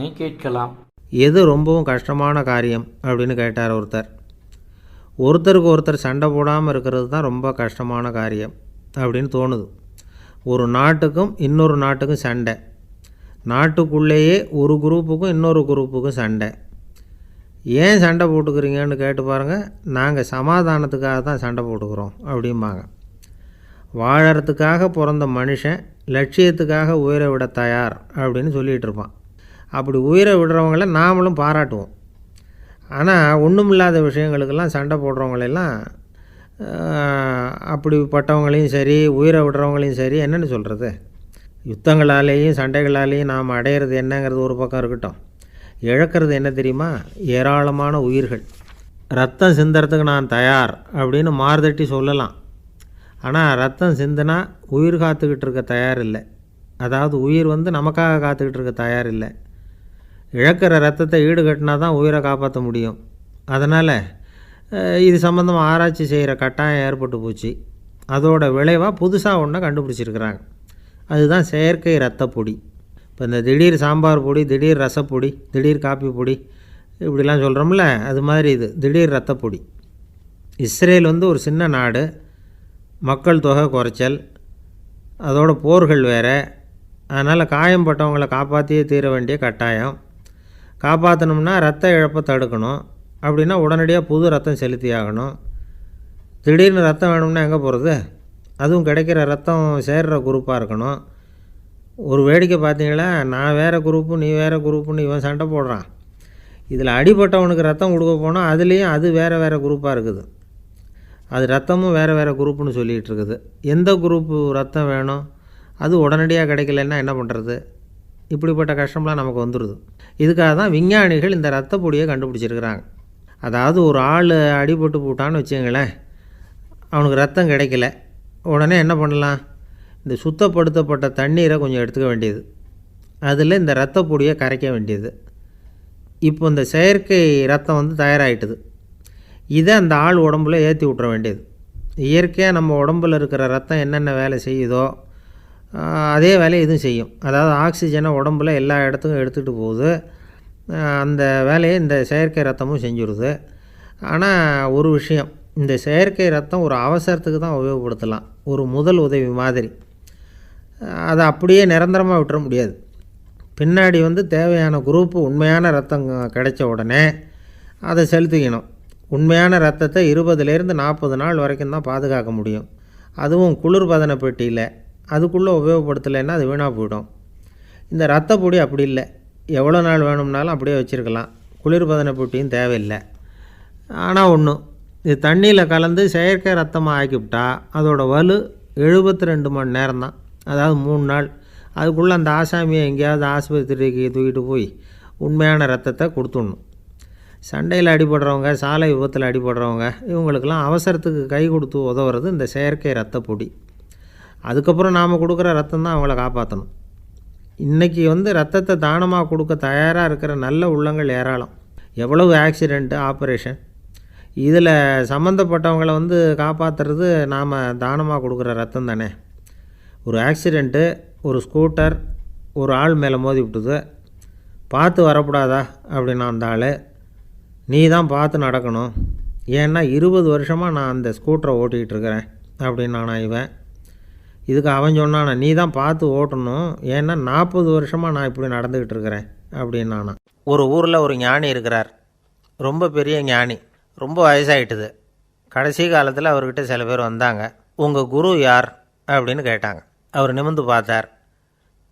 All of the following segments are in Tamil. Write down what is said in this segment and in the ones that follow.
நீ கேட்கலாம். எது ரொம்பவும் கஷ்டமான காரியம் அப்படின்னு கேட்டார் ஒருத்தர். ஒருத்தருக்கு ஒருத்தர் சண்டை போடாமல் இருக்கிறது தான் ரொம்ப கஷ்டமான காரியம் அப்படின்னு தோணுது. ஒரு நாட்டுக்கும் இன்னொரு நாட்டுக்கும் சண்டை. நாட்டுக்குள்ளேயே ஒரு குரூப்புக்கும் இன்னொரு குரூப்புக்கும் சண்டை. ஏன் சண்டை போட்டுக்கிறீங்கன்னு கேட்டு பாருங்கள் நாங்கள் சமாதானத்துக்காக தான் சண்டை போட்டுக்கிறோம் அப்படிம்பாங்க. வாழறதுக்காக பிறந்த மனுஷன் லட்சியத்துக்காக உயிரை விட தயார் அப்படின்னு சொல்லிகிட்டு இருப்பான். அப்படி உயிரை விடுறவங்கள நாமளும் பாராட்டுவோம். ஆனால் ஒன்றுமில்லாத விஷயங்களுக்கெல்லாம் சண்டை போடுறவங்களெல்லாம் அப்படிப்பட்டவங்களையும் சரி உயிரை விடுறவங்களையும் சரி என்னென்னு சொல்கிறது யுத்தங்களாலேயும் சண்டைகளாலேயும் நாம் அடையிறது என்னங்கிறது ஒரு பக்கம் இருக்கட்டும். இழக்கிறது என்ன தெரியுமா? ஏராளமான உயிர்கள். ரத்தம் சிந்தறதுக்கு நான் தயார் அப்படின்னு மாறுதட்டி சொல்லலாம். ஆனால் ரத்தம் சிந்தினா உயிர் காத்துக்கிட்டு இருக்க தயார் இல்லை அதாவது உயிர் வந்து நமக்காக காத்துக்கிட்டு இருக்க தயார் இல்லை இழக்கிற ரத்தத்தை ஈடுகட்டினா தான் உயிரை காப்பாற்ற முடியும். அதனால் இது சம்மந்தமாக ஆராய்ச்சி செய்கிற கட்டாயம் ஏற்பட்டு போச்சு. அதோட விளைவாக புதுசாக ஒன்றை கண்டுபிடிச்சிருக்கிறாங்க. அதுதான் செயற்கை ரத்த பொடி. இப்போ இந்த திடீர் சாம்பார் பொடி திடீர் ரசப்பொடி திடீர் காப்பி பொடி இப்படிலாம் சொல்கிறோம்ல அது மாதிரி இது திடீர் ரத்தப்பொடி இஸ்ரேல் வந்து ஒரு சின்ன நாடு. மக்கள் தொகை குறைச்சல். அதோட போர்கள் வேறு. அதனால் காயம்பட்டவங்களை காப்பாற்றியே தீர வேண்டிய கட்டாயம். காப்பாற்றணும்னா ரத்த இழப்பை தடுக்கணும். அப்படின்னா உடனடியாக புது ரத்தம் செலுத்தி ஆகணும். திடீர்னு ரத்தம் வேணும்னா எங்கே போகிறது அதுவும் கிடைக்கிற ரத்தம் சேர்கிற குரூப்பாக இருக்கணும். ஒரு வேடிக்கை பார்த்தீங்களா? நான் வேறு குரூப்பு நீ வேறு குரூப்புன்னு இவன் சண்டை போடுறான். இதில் அடிபட்டவனுக்கு ரத்தம் கொடுக்க போனால் அதுலேயும் அது வேறு வேறு குரூப்பாக இருக்குது. அது ரத்தமும் வேறு வேறு குரூப்புன்னு சொல்லிகிட்டு இருக்குது. எந்த குரூப்பு ரத்தம் வேணும்? அது உடனடியாக கிடைக்கலன்னா என்ன பண்ணுறது இப்படிப்பட்ட கஷ்டம்லாம் நமக்கு வந்துடுது இதுக்காக தான் விஞ்ஞானிகள் இந்த ரத்த பொடியை கண்டுபிடிச்சிருக்கிறாங்க. அதாவது ஒரு ஆள் அடிபட்டு போட்டான்னு வச்சுங்களேன் அவனுக்கு ரத்தம் கிடைக்கல. உடனே என்ன பண்ணலாம்? இந்த சுத்தப்படுத்தப்பட்ட தண்ணீரை கொஞ்சம் எடுத்துக்க வேண்டியது. அதில் இந்த ரத்த பொடியை கரைக்க வேண்டியது. இப்போ இந்த செயற்கை ரத்தம் வந்து தயாராகிட்டுது இதை அந்த ஆள் உடம்புல ஏற்றி விட்ற வேண்டியது. இயற்கையாக நம்ம உடம்பில் இருக்கிற ரத்தம் என்னென்ன வேலை செய்யுதோ அதே வேலையை இதுவும் செய்யும். அதாவது ஆக்சிஜனை உடம்புல எல்லா இடத்துக்கும் எடுத்துகிட்டு போகுது. அந்த வேலையை இந்த செயற்கை ரத்தமும் செஞ்சுருது. ஆனால் ஒரு விஷயம் இந்த செயற்கை ரத்தம் ஒரு அவசரத்துக்கு தான் உபயோகப்படுத்தலாம். ஒரு முதல் உதவி மாதிரி. அதை அப்படியே நிரந்தரமாக விட்டுற முடியாது. பின்னாடி வந்து தேவையான குரூப்பு உண்மையான ரத்தம் கிடைச்ச உடனே அதை செலுத்திக்கணும். உண்மையான ரத்தத்தை இருபதுலேருந்து நாற்பது நாள் வரைக்கும் தான் பாதுகாக்க முடியும். அதுவும் குளிர்பதன பெட்டியில். அதுக்குள்ளே உபயோகப்படுத்தலைன்னா அது வீணாக போயிடும். இந்த ரத்த பொடி அப்படி இல்லை. எவ்வளோ நாள் வேணும்னாலும் அப்படியே வச்சுருக்கலாம். குளிர்பதன பொட்டியும் தேவையில்லை. ஆனால் ஒன்று இது தண்ணியில் கலந்து செயற்கை ரத்தமாக ஆக்கிவிட்டா அதோட வலு எழுபத்தி ரெண்டு மணி நேரம் தான் அதாவது மூணு நாள். அதுக்குள்ளே அந்த ஆசாமியை எங்கேயாவது ஆஸ்பத்திரிக்கு தூக்கிட்டு போய் உண்மையான ரத்தத்தை கொடுத்துடணும். சண்டையில் அடிபடுறவங்க சாலை விபத்தில் அடிபடுறவங்க இவங்களுக்கெல்லாம் அவசரத்துக்கு கை கொடுத்து உதவுறது இந்த செயற்கை ரத்த பொடி. அதுக்கப்புறம் நாம் கொடுக்குற ரத்தம் தான் அவங்கள காப்பாற்றணும் இன்றைக்கி வந்து ரத்தத்தை தானமாக கொடுக்க தயாராக இருக்கிற நல்ல உள்ளங்கள் ஏராளம். எவ்வளவு ஆக்சிடெண்ட்டு ஆப்ரேஷன் இதில் சம்மந்தப்பட்டவங்களை வந்து காப்பாற்றுறது நாம் தானமாக கொடுக்குற ரத்தம் தானே. ஒரு ஆக்சிடெண்ட்டு ஒரு ஸ்கூட்டர் ஒரு ஆள் மேலே மோதி விட்டுது. பார்த்து வரக்கூடாதா? அப்படின்னா அந்த ஆள். நீ தான் பார்த்து நடக்கணும். ஏன்னா இருபது வருஷமாக நான் அந்த ஸ்கூட்டரை ஓட்டிகிட்டு இருக்கிறேன். அப்படின்னு நான் இவன். இதுக்கு அவன் சொன்னானா நீ தான் பார்த்து ஓட்டணும். ஏன்னா நாற்பது வருஷமாக நான் இப்படி நடந்துக்கிட்டு இருக்கிறேன் அப்படின்னானா. ஒரு ஊரில் ஒரு ஞானி இருக்கிறார். ரொம்ப பெரிய ஞானி. ரொம்ப வயசாயிட்டுது. கடைசி காலத்தில் அவர்கிட்ட சில பேர் வந்தாங்க. உங்கள் குரு யார்? அப்படின்னு கேட்டாங்க. அவர் நிமிர்ந்து பார்த்தார்.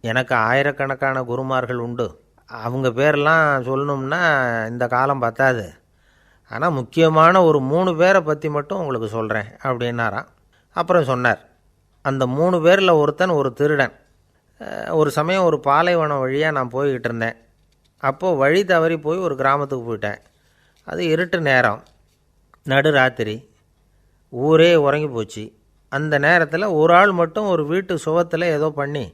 எனக்கு ஆயிரக்கணக்கான குருமார்கள் உண்டு. அவங்க பேரெல்லாம் சொல்லணும்னா இந்த காலம் பத்தாது. ஆனால் முக்கியமான ஒரு மூணு பேரை பற்றி மட்டும் உங்களுக்கு சொல்கிறேன் அப்படின்னாராம். அப்புறம் சொன்னார். அந்த மூணு பேரில் ஒருத்தன் ஒரு திருடன். ஒரு சமயம் ஒரு பாலைவனம் வழியாக நான் போய்கிட்டு இருந்தேன். அப்போது வழி தவறி போய் ஒரு கிராமத்துக்கு போயிட்டேன். அது இருட்டு நேரம். நடு ராத்திரி. ஊரே உறங்கி போச்சு. அந்த நேரத்தில் ஒரு ஆள் மட்டும் ஒரு வீட்டு சுவத்தில் ஏதோ பண்ணி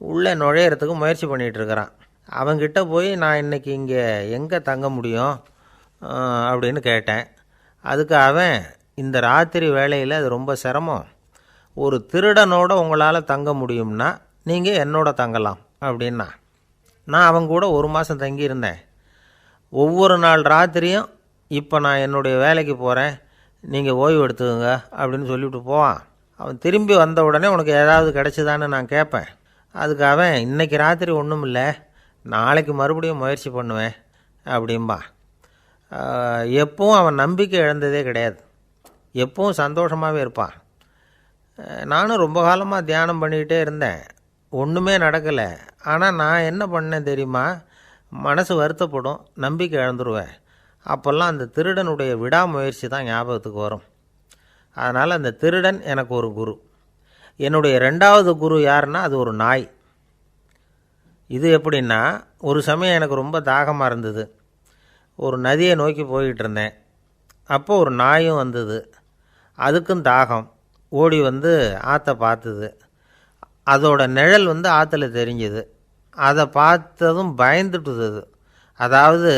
உள்ளே நுழையிறதுக்கு முயற்சி பண்ணிகிட்ருக்கிறான் அவங்கிட்ட போய் நான் இன்னைக்கு இங்கே எங்கே தங்க முடியும்? அப்படின்னு கேட்டேன். அதுக்கு அவன் இந்த ராத்திரி வேலையில் அது ரொம்ப சிரமம். ஒரு திருடனோட உங்களால் தங்க முடியும்னா நீங்கள் என்னோட தங்கலாம் அப்படின்னா. நான் அவங்க கூட ஒரு மாதம் தங்கியிருந்தேன். ஒவ்வொரு நாள் ராத்திரியும் இப்போ நான் என்னுடைய வேலைக்கு போகிறேன் நீங்கள் ஓய்வு எடுத்துக்கோங்க அப்படின்னு சொல்லிவிட்டு போவான். அவன் திரும்பி வந்த உடனே உனக்கு ஏதாவது கிடச்சிதான்னு நான் கேட்பேன். அதுக்கு அவன் இன்றைக்கி ராத்திரி ஒன்றும் இல்லை நாளைக்கு மறுபடியும் முயற்சி பண்ணுவேன் அப்படிம்பா. எப்பவும் அவன் நம்பிக்கை இழந்ததே கிடையாது. எப்பவும் சந்தோஷமாகவே இருப்பான். நானும் ரொம்ப காலமாக தியானம் பண்ணிக்கிட்டே இருந்தேன். ஒன்றுமே நடக்கலை. ஆனால் நான் என்ன பண்ணேன் தெரியுமா? மனசு வருத்தப்படும். நம்பிக்கை இழந்துருவேன். அப்போல்லாம் அந்த திருடனுடைய விடாமுயற்சி தான் ஞாபகத்துக்கு வரும். அதனால் அந்த திருடன் எனக்கு ஒரு குரு. என்னுடைய ரெண்டாவது குரு யாருன்னா அது ஒரு நாய். இது எப்படின்னா ஒரு சமயம் எனக்கு ரொம்ப தாகமாக இருந்தது. ஒரு நதியை நோக்கி போய்கிட்டு இருந்தேன். அப்போ ஒரு நாயும் வந்தது. அதுக்கும் தாகம். ஓடி வந்து ஆற்றை பார்த்துது. அதோட நிழல் வந்து ஆற்றுல தெரிஞ்சுது. அதை பார்த்ததும் பயந்துட்டுது அது. அதாவது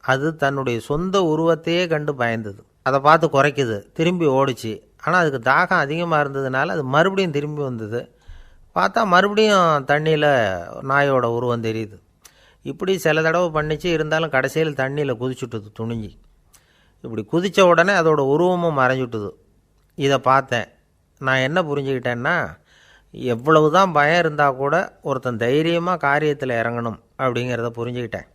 அது தன்னுடைய சொந்த உருவத்தையே கண்டு பயந்தது. அதை பார்த்து குறைக்குது. திரும்பி ஓடிச்சு. ஆனால் அதுக்கு தாகம் அதிகமாக இருந்ததுனால அது மறுபடியும் திரும்பி வந்தது. பார்த்தா மறுபடியும் தண்ணியில் நாயோட உருவம் தெரியுது. இப்படி சில தடவை பண்ணிச்சு. இருந்தாலும் கடைசியில் தண்ணியில் குதிச்சுட்டுது துணிஞ்சி. இப்படி குதித்த உடனே அதோட உருவமும் மறைஞ்சுட்டுது. இதை பார்த்தேன். நான் என்ன புரிஞ்சுக்கிட்டேன்னா எவ்வளவு தான் பயம் இருந்தால் கூட ஒருத்தன் தைரியமாக காரியத்தில் இறங்கணும் அப்படிங்கிறத புரிஞ்சுக்கிட்டேன்.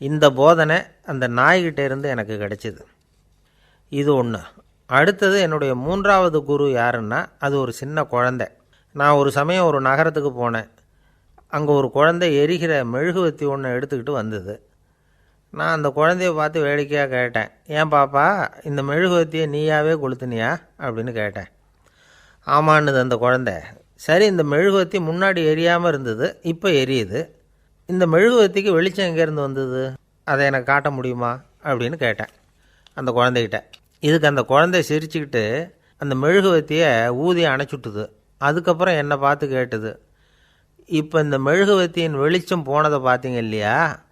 இந்த போதனை அந்த நாய்கிட்ட இருந்து எனக்கு கிடைச்சிது. இது ஒன்று அடுத்தது என்னுடைய மூன்றாவது குரு யாருன்னா அது ஒரு சின்ன குழந்தை. நான் ஒரு சமயம் ஒரு நகரத்துக்கு போனேன். அங்கே ஒரு குழந்தை எரிகிற மெழுகுவத்தி ஒன்று எடுத்துக்கிட்டு வந்தது. நான் அந்த குழந்தைய பார்த்து வேடிக்கையாக கேட்டேன். ஏன் பாப்பா இந்த மெழுகுவத்தியை நீயாவே கொளுத்துனியா? அப்படின்னு கேட்டேன். ஆமான்னுது அந்த குழந்தை. சரி இந்த மெழுகுவத்தி முன்னாடி எரியாமல் இருந்தது இப்போ எரியுது. இந்த மெழுகுவத்திக்கு வெளிச்சம் எங்கேருந்து வந்தது? அதை எனக்கு காட்ட முடியுமா? அப்படின்னு கேட்டேன் அந்த குழந்தைகிட்ட. இதுக்கு அந்த குழந்தை சிரிச்சுக்கிட்டு அந்த மெழுகுவத்தியை ஊதி அணைச்சுட்டுது. அதுக்கப்புறம் என்னை பார்த்து கேட்டுது இப்போ இந்த மெழுகுவத்தியின் வெளிச்சம் போனதை பார்த்தீங்க இல்லையா?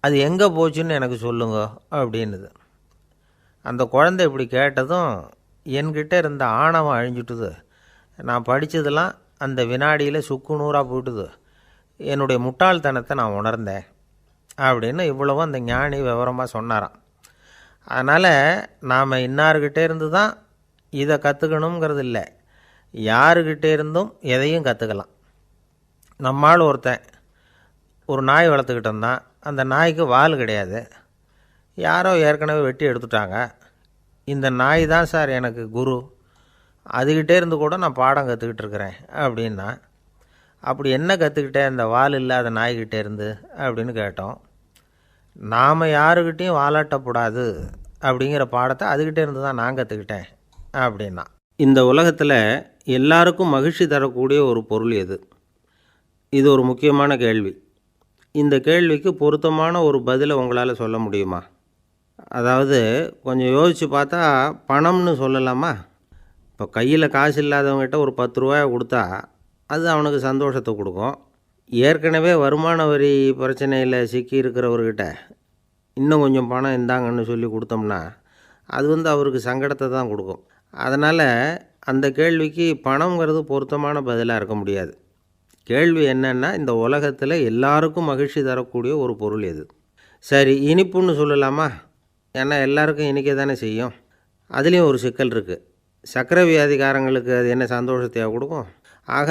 அது எங்கே போச்சுன்னு எனக்கு சொல்லுங்க அப்படின்னுது. அந்த குழந்தை இப்படி கேட்டதும் என்கிட்ட இருந்த ஆணவம் அழிஞ்சுட்டுது. நான் படித்ததெல்லாம் அந்த வினாடியில் சுக்கு நூறாக போயிட்டுது. என்னுடைய முட்டாள்தனத்தை நான் உணர்ந்தேன். அப்படின்னு இவ்வளவும் அந்த ஞானி விவரமாக சொன்னாராம். அதனால் நாம் இன்னார்கிட்டே இருந்து தான் இதை கற்றுக்கணுங்கிறது இல்லை யாருக்கிட்டே இருந்தும் எதையும் கற்றுக்கலாம் நம்மால் ஒருத்தன் ஒரு நாய் வளர்த்துக்கிட்டு இருந்தான். அந்த நாய்க்கு வால் கிடையாது. யாரோ ஏற்கனவே வெட்டி எடுத்துட்டாங்க. இந்த நாய் தான் சார் எனக்கு குரு. அதுக்கிட்டே இருந்து கூட நான் பாடம் கற்றுக்கிட்டு இருக்கிறேன் அப்படின்னா அப்படி என்ன கற்றுக்கிட்டேன் இந்த வால் இல்லாத நாய்கிட்டே இருந்து அப்படின்னு கேட்டோம். நாம் யாருக்கிட்டேயும் வாலாட்டக்கூடாது அப்படிங்கிற பாடத்தை அதுக்கிட்டே இருந்து தான் நான் கற்றுக்கிட்டேன் அப்படின்னா. இந்த உலகத்தில் எல்லாருக்கும் மகிழ்ச்சி தரக்கூடிய ஒரு பொருள் எது? இது ஒரு முக்கியமான கேள்வி. இந்த கேள்விக்கு பொருத்தமான ஒரு பதிலை உங்களால் சொல்ல முடியுமா? அதாவது கொஞ்சம் யோசித்து பார்த்தா பணம்னு சொல்லலாமா? இப்போ கையில் காசு இல்லாதவங்ககிட்ட ஒரு பத்து ரூபாயை கொடுத்தா அது அவனுக்கு சந்தோஷத்தை கொடுக்கும். ஏற்கனவே வருமான வரி பிரச்சனையில் சிக்கி இருக்கிறவர்கிட்ட இன்னும் கொஞ்சம் பணம் இந்தாங்கன்னு சொல்லி கொடுத்தோம்னா அது வந்து அவருக்கு சங்கடத்தை தான் கொடுக்கும். அதனால் அந்த கேள்விக்கு பணங்கிறது பொருத்தமான பதிலாக இருக்க முடியாது. கேள்வி என்னென்னா இந்த உலகத்தில் எல்லாருக்கும் மகிழ்ச்சி தரக்கூடிய ஒரு பொருள் எது? சரி இனிப்புன்னு சொல்லலாமா? ஏன்னா எல்லாருக்கும் இன்றைக்கி தானே செய்யும். அதுலேயும் ஒரு சிக்கல் இருக்குது சர்க்கரை வியாதிக்காரங்களுக்கு அது என்ன சந்தோஷத்தையாக கொடுக்கும்? ஆக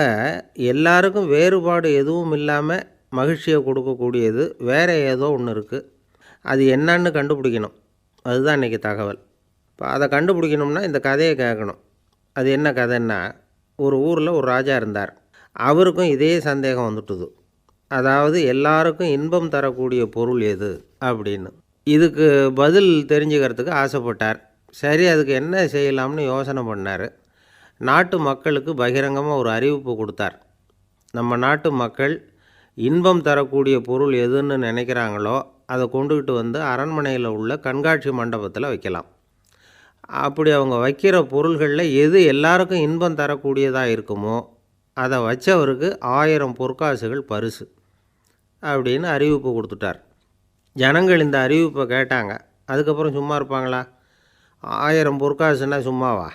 எல்லாருக்கும் வேறுபாடு எதுவும் இல்லாமல் மகிழ்ச்சியை கொடுக்கக்கூடியது வேறு ஏதோ ஒன்று இருக்குது அது என்னன்னு கண்டுபிடிக்கணும். அதுதான் இன்றைக்கி தகவல். இப்போ அதை கண்டுபிடிக்கணும்னா இந்த கதையை கேட்கணும். அது என்ன கதைன்னா ஒரு ஊரில் ஒரு ராஜா இருந்தார். அவருக்கும் இதே சந்தேகம் வந்துட்டுது. அதாவது எல்லாருக்கும் இன்பம் தரக்கூடிய பொருள் எது? அப்படின்னு. இதுக்கு பதில் தெரிஞ்சுக்கிறதுக்கு ஆசைப்பட்டார். சரி அதுக்கு என்ன செய்யலாம்னு யோசனை பண்ணார். நாட்டு மக்களுக்கு பகிரங்கமாக ஒரு அறிவிப்பு கொடுத்தார். நம்ம நாட்டு மக்கள் இன்பம் தரக்கூடிய பொருள் எதுன்னு நினைக்கிறாங்களோ அதை கொண்டுக்கிட்டு வந்து அரண்மனையில் உள்ள கண்காட்சி மண்டபத்தில் வைக்கலாம். அப்படி அவங்க வைக்கிற பொருள்களில் எது எல்லாருக்கும் இன்பம் தரக்கூடியதாக இருக்குமோ அதை வச்சவருக்கு ஆயிரம் பொற்காசுகள் பரிசு அப்படின்னு அறிவிப்பு கொடுத்துட்டார். ஜனங்கள் இந்த அறிவிப்பை கேட்டாங்க. அதுக்கப்புறம் சும்மா இருப்பாங்களா? ஆயிரம் பொற்காசுன்னா சும்மாவா?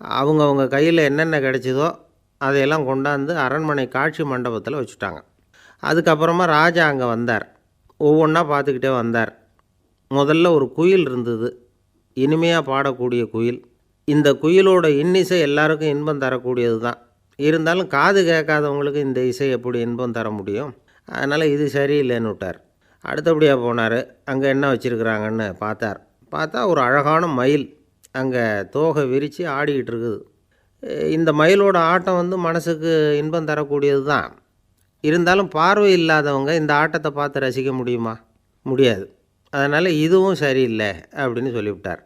அவங்க அவங்க கையில் என்னென்ன கிடைச்சதோ அதையெல்லாம் கொண்டாந்து அரண்மனை காட்சி மண்டபத்தில் வச்சுட்டாங்க. அதுக்கப்புறமா ராஜா அங்கே வந்தார். ஒவ்வொன்றா பார்த்துக்கிட்டே வந்தார். முதல்ல ஒரு குயில் இருந்தது. இனிமையாக பாடக்கூடிய குயில். இந்த குயிலோட இன்னிசை எல்லாருக்கும் இன்பம் தரக்கூடியது தான். இருந்தாலும் காது கேட்காதவங்களுக்கு இந்த இசை எப்படி இன்பம் தர முடியும்? அதனால் இது சரியில்லைன்னு விட்டார். அடுத்தபடியாக போனார். அங்கே என்ன வச்சுருக்குறாங்கன்னு பார்த்தார். பார்த்தா ஒரு அழகான மயில் அங்கே தோகை விரித்து ஆடிக்கிட்டு இருக்குது. இந்த மயிலோட ஆட்டம் வந்து மனசுக்கு இன்பம் தரக்கூடியது தான். இருந்தாலும் பார்வை இல்லாதவங்க இந்த ஆட்டத்தை பார்த்து ரசிக்க முடியுமா? முடியாது. அதனால் இதுவும் சரியில்லை அப்படின்னு சொல்லிவிட்டார்.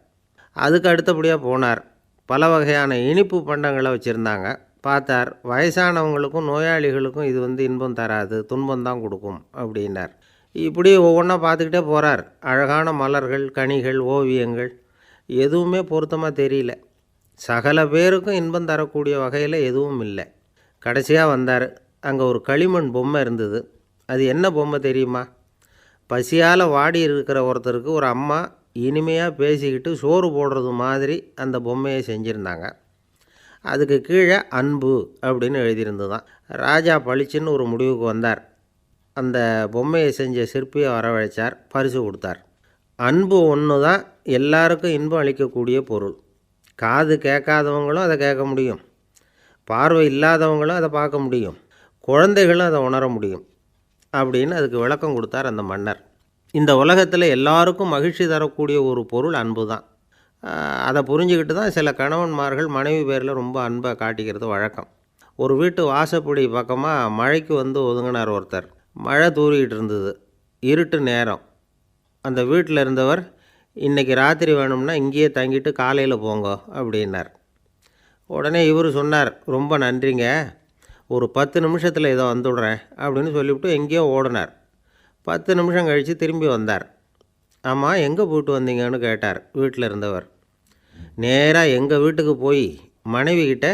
அதுக்கு அடுத்தபடியாக போனார். பல வகையான இனிப்பு பண்டங்களை வச்சுருந்தாங்க. பார்த்தார் வயசானவங்களுக்கும் நோயாளிகளுக்கும் இது வந்து இன்பம் தராது துன்பம் தான் கொடுக்கும் அப்படின்னார். இப்படி ஒவ்வொன்றா பார்த்துக்கிட்டே போகிறார் அழகான மலர்கள் கனிகள் ஓவியங்கள். எதுவுமே பொருத்தமாக தெரியல. சகல பேருக்கும் இன்பம் தரக்கூடிய வகையில் எதுவும் இல்லை. கடைசியாக வந்தார். அங்கே ஒரு களிமண் பொம்மை இருந்தது. அது என்ன பொம்மை தெரியுமா? பசியால் வாடி இருக்கிற ஒருத்தருக்கு ஒரு அம்மா இனிமையாக பேசிக்கிட்டு சோறு போடுறது மாதிரி அந்த பொம்மையை செஞ்சுருந்தாங்க. அதுக்கு கீழே அன்பு அப்படின்னு எழுதியிருந்ததுதான். ராஜா பளிச்சுன்னு ஒரு முடிவுக்கு வந்தார். அந்த பொம்மையை செஞ்ச சிற்பியை வரவழைச்சார் பரிசு கொடுத்தார். அன்பு ஒன்று தான் எல்லாருக்கும் இன்பம் அளிக்கக்கூடிய பொருள். காது கேட்காதவங்களும் அதை கேட்க முடியும். பார்வை இல்லாதவங்களும் அதை பார்க்க முடியும். குழந்தைகளும் அதை உணர முடியும். அப்படின்னு அதுக்கு விளக்கம் கொடுத்தார் அந்த மன்னர். இந்த உலகத்தில் எல்லாருக்கும் மகிழ்ச்சி தரக்கூடிய ஒரு பொருள் அன்பு தான் அதை புரிஞ்சுக்கிட்டு தான் சில கணவன்மார்கள் மனைவி பேரில் ரொம்ப அன்பை காட்டிக்கிறது வழக்கம். ஒரு வீட்டு வாசப்படி பக்கமாக மழைக்கு வந்து ஒதுங்கினார் ஒருத்தர். மழை தூறிக்கிட்டு இருந்தது இருட்டு நேரம். அந்த வீட்டில் இருந்தவர் இன்றைக்கி ராத்திரி வேணும்னா இங்கேயே தங்கிட்டு காலையில் போங்க அப்படின்னார். உடனே இவர் சொன்னார் ரொம்ப நன்றிங்க. ஒரு பத்து நிமிஷத்தில் இதை வந்துடுறேன் அப்படின்னு சொல்லிவிட்டு எங்கேயோ ஓடினார். பத்து நிமிஷம் கழித்து திரும்பி வந்தார். ஆமாம் எங்கே போயிட்டு வந்தீங்கன்னு கேட்டார் வீட்டில் இருந்தவர். நேராக எங்கள் வீட்டுக்கு போய் மனைவி கிட்ட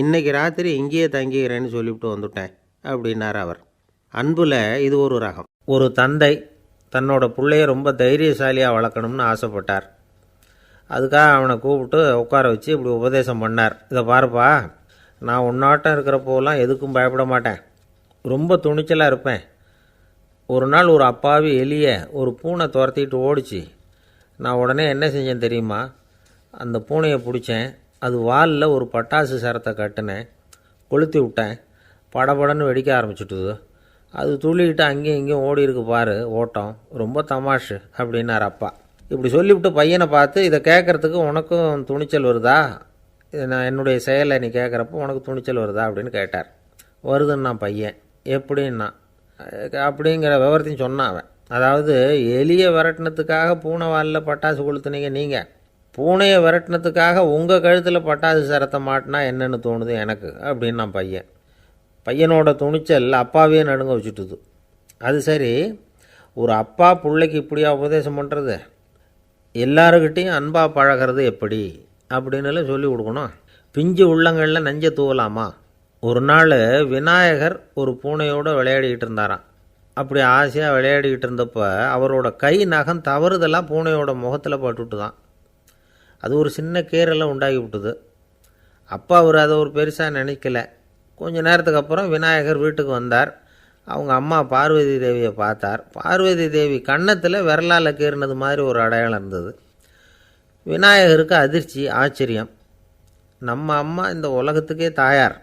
இன்றைக்கி ராத்திரி இங்கேயே தங்கிக்கிறேன்னு சொல்லிவிட்டு வந்துட்டேன் அப்படின்னார் அவர். அன்பில் இது ஒரு ரகம். ஒரு தந்தை தன்னோட பிள்ளைய ரொம்ப தைரியசாலியாக வளர்க்கணும்னு ஆசைப்பட்டார். அதுக்காக அவனை கூப்பிட்டு உட்கார வச்சு இப்படி உபதேசம் பண்ணார். இதை பாருப்பா நான் உன்னாட்டம் இருக்கிறப்போலாம் எதுக்கும் பயப்பட மாட்டேன். ரொம்ப துணிச்சலாக இருப்பேன். ஒரு நாள் ஒரு அப்பாவி எலிய ஒரு பூனை துரத்திட்டு ஓடிச்சு. நான் உடனே என்ன செஞ்சேன் தெரியுமா? அந்த பூனையை பிடிச்சேன். அது வாலில் ஒரு பட்டாசு சரத்தை கட்டினேன். கொளுத்தி விட்டேன். படபடன்னு வெடிக்க ஆரம்பிச்சுட்டுது. அது துள்ளிக்கிட்டு அங்கேயும் இங்கேயும் ஓடி இருக்கு பாரு ஓட்டம். ரொம்ப தமாஷு அப்படின்னார் அப்பா. இப்படி சொல்லிவிட்டு பையனை பார்த்து இதை கேட்குறதுக்கு உனக்கும் துணிச்சல் வருதா? நான் என்னுடைய செயலை நீ கேட்குறப்போ உனக்கு துணிச்சல் வருதா? அப்படின்னு கேட்டார். வருதுன்னா பையன். எப்படின்னா? அப்படிங்கிற விவரத்தையும் சொன்னான் அவன். அதாவது எலியை விரட்டினத்துக்காக பூனை வாலில் பட்டாசு கொளுத்துனீங்க நீங்கள் பூனையை விரட்டினத்துக்காக உங்கள் கழுத்தில் பட்டாசு சரத்தை மாட்டினா என்னென்னு தோணுது எனக்கு அப்படின்னு நான் பையன். பையனோட துணிச்சல் அப்பாவே நடுங்க வச்சுட்டுது. அது சரி ஒரு அப்பா பிள்ளைக்கு இப்படியா உபதேசம் பண்ணுறது எல்லாருக்கிட்டேயும் அன்பாக பழகிறது எப்படி? அப்படின்னு சொல்லி கொடுக்கணும். பிஞ்சு உள்ளங்களில் நஞ்சை தூவலாமா? ஒரு நாள் விநாயகர் ஒரு பூனையோடு விளையாடிக்கிட்டு இருந்தாராம். அப்படி ஆசையாக விளையாடிக்கிட்டு இருந்தப்போ அவரோட கை நகம் தவறுதெல்லாம் பூனையோட முகத்தில் பட்டுட்டு தான் அது ஒரு சின்ன கீறலை உண்டாகி விட்டுது. அப்பா அவர் அதை ஒரு பெருசாக நினைக்கல. கொஞ்ச நேரத்துக்கு அப்புறம் விநாயகர் வீட்டுக்கு வந்தார். அவங்க அம்மா பார்வதி தேவியை பார்த்தார். பார்வதி தேவி கன்னத்தில் விரலால் கீறினது மாதிரி ஒரு அடையாளம் இருந்தது. விநாயகருக்கு அதிர்ச்சி ஆச்சரியம். நம்ம அம்மா இந்த உலகத்துக்கே தாயார்.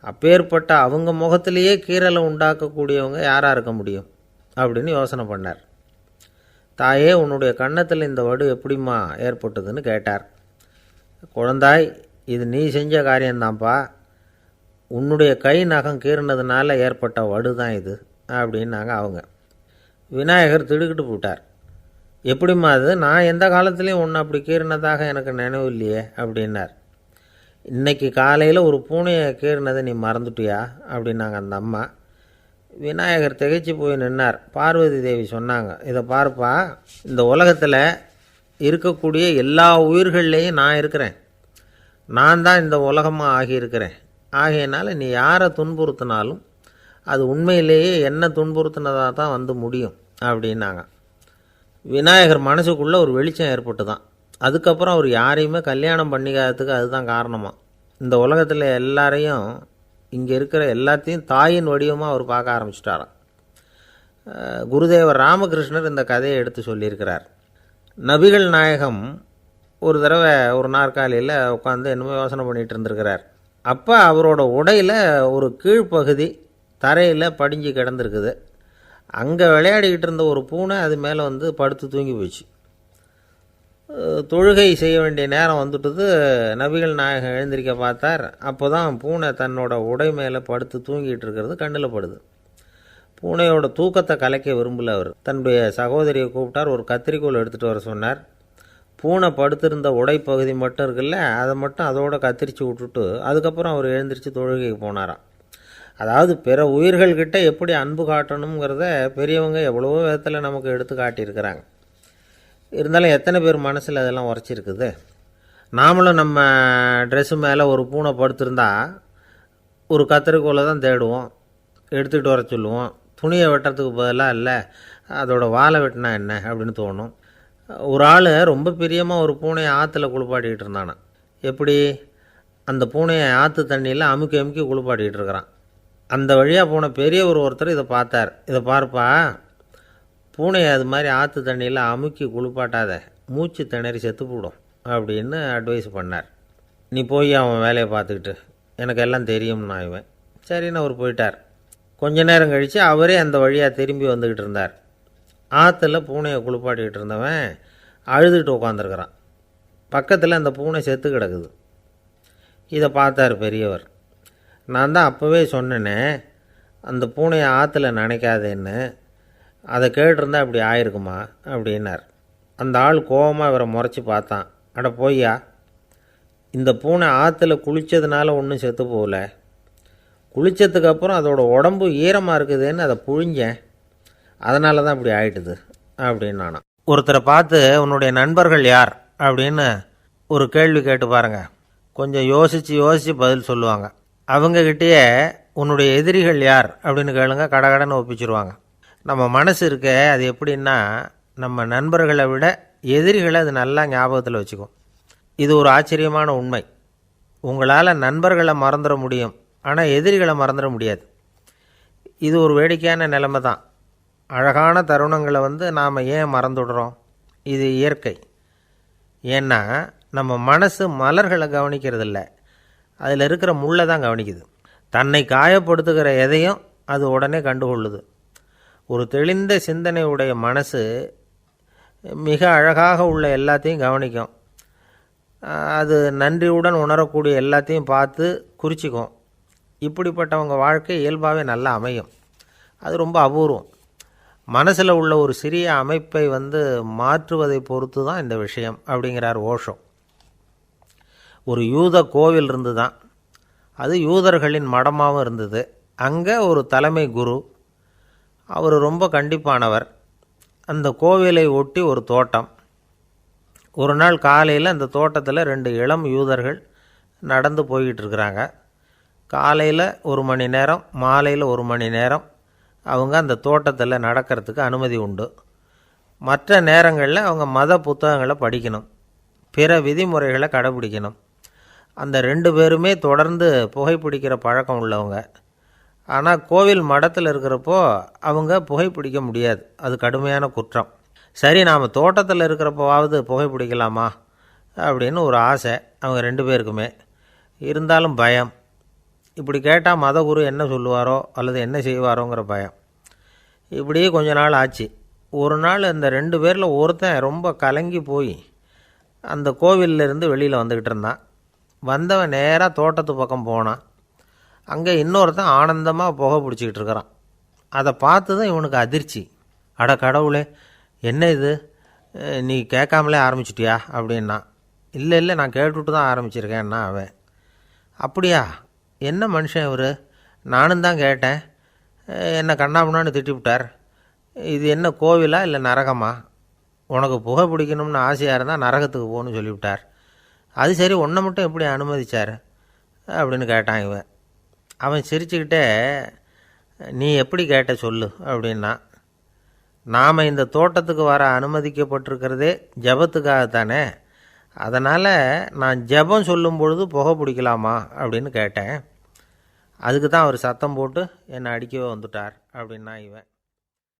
அப்பேற்பட்ட அவங்க முகத்திலேயே கீரலை உண்டாக்கக்கூடியவங்க யாராக இருக்க முடியும்? அப்படின்னு யோசனை பண்ணார். தாயே உன்னுடைய கன்னத்தில் இந்த வடு எப்படிம்மா ஏற்பட்டதுன்னு கேட்டார். குழந்தாய் இது நீ செஞ்ச காரியம்தான்ப்பா. உன்னுடைய கை நகம் கீறினதுனால ஏற்பட்ட வடு தான் இது அப்படின்னாங்க அவங்க. விநாயகர் திடுக்கிட்டு போட்டார் எப்படிம்மா அது? நான் எந்த காலத்துலேயும் ஒன்று அப்படி கீறினதாக எனக்கு நினைவு இல்லையே அப்படின்னார். இன்றைக்கி காலையில் ஒரு பூனையை கீறினதை நீ மறந்துட்டியா? அப்படின்னாங்க அந்த அம்மா. விநாயகர் திகைச்சு போய் நின்னார். பார்வதி தேவி சொன்னாங்க இதை பார்ப்பா இந்த உலகத்தில் இருக்கக்கூடிய எல்லா உயிர்கள்லேயும் நான் இருக்கிறேன். நான் தான் இந்த உலகமாக ஆகியிருக்கிறேன். ஆகையினால் நீ யாரை துன்புறுத்தினாலும் அது உண்மையிலேயே என்ன துன்புறுத்தினதாக தான் வந்து முடியும் அப்படின்னாங்க. விநாயகர் மனசுக்குள்ளே ஒரு வெளிச்சம் ஏற்பட்டு தான் அதுக்கப்புறம் அவர் யாரையுமே கல்யாணம் பண்ணிக்காததுக்கு அதுதான் காரணமாக இந்த உலகத்தில் எல்லாரையும் இங்கே இருக்கிற எல்லாத்தையும் தாயின் வடிவமாக அவர் பார்க்க ஆரம்பிச்சிட்டாராம் குருதேவர் ராமகிருஷ்ணர் இந்த கதையை எடுத்து சொல்லியிருக்கிறார். நபிகள் நாயகம் ஒரு தடவை ஒரு நாற்காலியில் உட்காந்து என்னமோ யோசனை பண்ணிகிட்டு இருந்திருக்கிறார். அப்போ அவரோட உடையில் ஒரு கீழ்ப்பகுதி தரையில் படிஞ்சு கிடந்திருக்குது. அங்கே விளையாடிக்கிட்டு இருந்த ஒரு பூனை அது மேலே வந்து படுத்து தூங்கி போச்சு. தொழுகை செய்ய வேண்டிய நேரம் வந்துட்டது. நபிகள் நாயகம் எழுந்திருக்க பார்த்தார். அப்போ தான் பூனை தன்னோட உடை மேலே படுத்து தூங்கிட்டு இருக்கிறது கண்ணில் படுது. பூனையோட தூக்கத்தை கலைக்க விரும்பல அவர். தன்னுடைய சகோதரியை கூப்பிட்டார். ஒரு கத்திரிக்கோல் எடுத்துகிட்டு வர சொன்னார். பூனை படுத்திருந்த உடைப்பகுதி மட்டும் இருக்குல்ல அதை மட்டும் அதோட கத்திரிச்சு விட்டுட்டு அதுக்கப்புறம் அவர் எழுந்திரிச்சு தொழுகைக்கு போனாராம். அதாவது பிற உயிர்கள்கிட்ட எப்படி அன்பு காட்டணுங்கிறத பெரியவங்க எவ்வளவோ விதத்தில் நமக்கு எடுத்து காட்டியிருக்கிறாங்க. இருந்தாலும் எத்தனை பேர் மனசில் அதெல்லாம் உரைச்சிருக்குது? நாமளும் நம்ம ட்ரெஸ்ஸு மேலே ஒரு பூனை படுத்திருந்தா ஒரு கத்திரிக்கோலை தான் தேடுவோம் எடுத்துகிட்டு வர சொல்லுவோம். துணியை வெட்டுறதுக்கு பதிலாக இல்லை அதோட வாழை வெட்டினா என்ன அப்படின்னு தோணும். ஒரு ஆள் ரொம்ப பிரியமாக ஒரு பூனையை ஆற்றுல குளிப்பாட்டிக்கிட்டு இருந்தானா. எப்படி? அந்த பூனையை ஆற்று தண்ணியில் அமுக்கி அமுக்கி குளிப்பாட்டிக்கிட்டு இருக்கிறான். அந்த வழியாக போன பெரியவர் ஒருத்தர் இதை பார்த்தார். இதை பார்ப்பா பூனையை அது மாதிரி ஆற்று தண்ணியில் அமுக்கி குளிப்பாட்டாத மூச்சு திணறி செத்து போடும் அப்படின்னு அட்வைஸ் பண்ணார். நீ போய் அவன் வேலையை பார்த்துக்கிட்டு எனக்கு எல்லாம் தெரியும்னா இவன். சரின்னு அவர் போயிட்டார். கொஞ்ச நேரம் கழித்து அவரே அந்த வழியாக திரும்பி வந்துக்கிட்டு இருந்தார். ஆற்றுல பூனையை குளிப்பாட்டிக்கிட்டு இருந்தவன் அழுதுகிட்டு உட்காந்துருக்கிறான் பக்கத்தில் அந்த பூனை செத்து கிடக்குது. இதை பார்த்தார் பெரியவர். நான் தான் அப்போவே சொன்னேனே அந்த பூனையை ஆற்றுல நினைக்காதேன்னு. அதை கேட்டிருந்தா இப்படி ஆயிருக்குமா? அப்படின்னார். அந்த ஆள் கோவமாக இவரை முறைச்சி பார்த்தான். அட போய்யா இந்த பூனை ஆற்றுல குளித்ததுனால ஒன்றும் செத்து போகல. குளித்ததுக்கப்புறம் அதோடய அதோட உடம்பு ஈரமாக இருக்குதுன்னு அதை புழிஞ்சேன். அதனால தான் இப்படி ஆயிட்டுது அப்படின்னு நானும். ஒருத்தரை பார்த்து உன்னுடைய நண்பர்கள் யார்? அப்படின்னு ஒரு கேள்வி கேட்டு பாருங்க. கொஞ்சம் யோசித்து யோசித்து பதில் சொல்லுவாங்க. அவங்கக்கிட்டேயே உன்னுடைய எதிரிகள் யார்? அப்படின்னு கேளுங்க. கடகடன்னு ஒப்பிச்சிருவாங்க. நம்ம மனசு இருக்க அது எப்படின்னா நம்ம நண்பர்களை விட எதிரிகளை அது நல்லா ஞாபகத்தில் வச்சுக்கும். இது ஒரு ஆச்சரியமான உண்மை. உங்களால் நண்பர்களை மறந்துட முடியும். ஆனால் எதிரிகளை மறந்துட முடியாது. இது ஒரு வேடிக்கையான நிலைமை தான். அழகான தருணங்களை வந்து நாம் ஏன் மறந்துடுறோம்? இது இயற்கை. ஏன்னா நம்ம மனசு மலர்களை கவனிக்கிறதில்ல. அதில் இருக்கிற முள்ளை தான் கவனிக்குது. தன்னை காயப்படுத்துகிற எதையும் அது உடனே கண்டுகொள்ளுது. ஒரு தெளிந்த சிந்தனையுடைய மனசு மிக அழகாக உள்ள எல்லாத்தையும் கவனிக்கும். அது நன்றியுடன் உணரக்கூடிய எல்லாத்தையும் பார்த்து குறிச்சிக்கும். இப்படிப்பட்டவங்க வாழ்க்கை இயல்பாகவே நல்லா அமையும். அது ரொம்ப அபூர்வம். மனசில் உள்ள ஒரு சிறிய அமைப்பை வந்து மாற்றுவதை பொறுத்து தான் இந்த விஷயம் அப்படிங்கிறார் ஓஷோ. ஒரு யூத கோவில் இருந்து தான் அது யூதர்களின் மடமாகவும் இருந்தது. அங்கே ஒரு தலைமை குரு அவர் ரொம்ப கண்டிப்பானவர். அந்த கோவிலை ஒட்டி ஒரு தோட்டம். ஒரு நாள் காலையில் அந்த தோட்டத்தில் ரெண்டு இளம் யூதர்கள் நடந்து போய்கிட்டு இருக்கிறாங்க. காலையில் ஒரு மணி நேரம் மாலையில் ஒரு மணி நேரம் அவங்க அந்த தோட்டத்தில் நடக்கிறதுக்கு அனுமதி உண்டு. மற்ற நேரங்களில் அவங்க மத புத்தகங்களை படிக்கணும். பிற விதிமுறைகளை கடைபிடிக்கணும். அந்த ரெண்டு பேருமே தொடர்ந்து புகைப்பிடிக்கிற பழக்கம் உள்ளவங்க. ஆனால் கோவில் மடத்தில் இருக்கிறப்போ அவங்க புகைப்பிடிக்க முடியாது. அது கடுமையான குற்றம். சரி நாம் தோட்டத்தில் இருக்கிறப்போவாவது புகைப்பிடிக்கலாமா? அப்படின்னு ஒரு ஆசை அவங்க ரெண்டு பேருக்குமே. இருந்தாலும் பயம். இப்படி கேட்டால் மதகுரு என்ன சொல்லுவாரோ அல்லது என்ன செய்வாரோங்கிற பயம். இப்படியே கொஞ்ச நாள் ஆச்சு. ஒரு நாள் இந்த ரெண்டு பேரில் ஒருத்தன் ரொம்ப கலங்கி போய் அந்த கோவிலிருந்து இருந்து வெளியில் வந்துக்கிட்டு இருந்தான். வந்தவன் நேராக தோட்டத்து பக்கம் போனான். அங்கே இன்னொருத்தன் ஆனந்தமாக புகை பிடிச்சிக்கிட்டு இருக்கிறான். அதை பார்த்து தான் இவனுக்கு அதிர்ச்சி. அட கடவுளே என்ன இது? நீ கேட்காமலே ஆரம்பிச்சிட்டியா? அப்படின்னா இல்லை இல்லை நான் கேட்டுவிட்டு தான் ஆரம்பிச்சிருக்கேன்னா அவன். அப்படியா? என்ன மனுஷன் இவர்? நானும் தான் கேட்டேன். அஹ் என்ன கண்ணாமுன்னான்னு திட்டிவிட்டார். இது என்ன கோவிலா இல்லை நரகமா? உனக்கு புகை பிடிக்கணும்னு ஆசையாக இருந்தால் நரகத்துக்கு போகணும்னு சொல்லிவிட்டார். அது சரி உன்னை மட்டும் எப்படி அனுமதிச்சார்? அப்படின்னு கேட்டான் இவன். அவன் சிரிச்சுக்கிட்டே நீ எப்படி கேட்ட சொல்லு அப்படின்னா நாம் இந்த தோட்டத்துக்கு வர அனுமதிக்கப்பட்டிருக்கிறதே ஜபத்துக்காகத்தானே? அதனால் நான் ஜெபம் சொல்லும் பொழுது புகை பிடிக்கலாமா அப்படின்னு கேட்டேன். அதுக்கு தான் அவர் சத்தம் போட்டு என்னை அடிக்கவே வந்துட்டார் அப்படின்னா இவன்.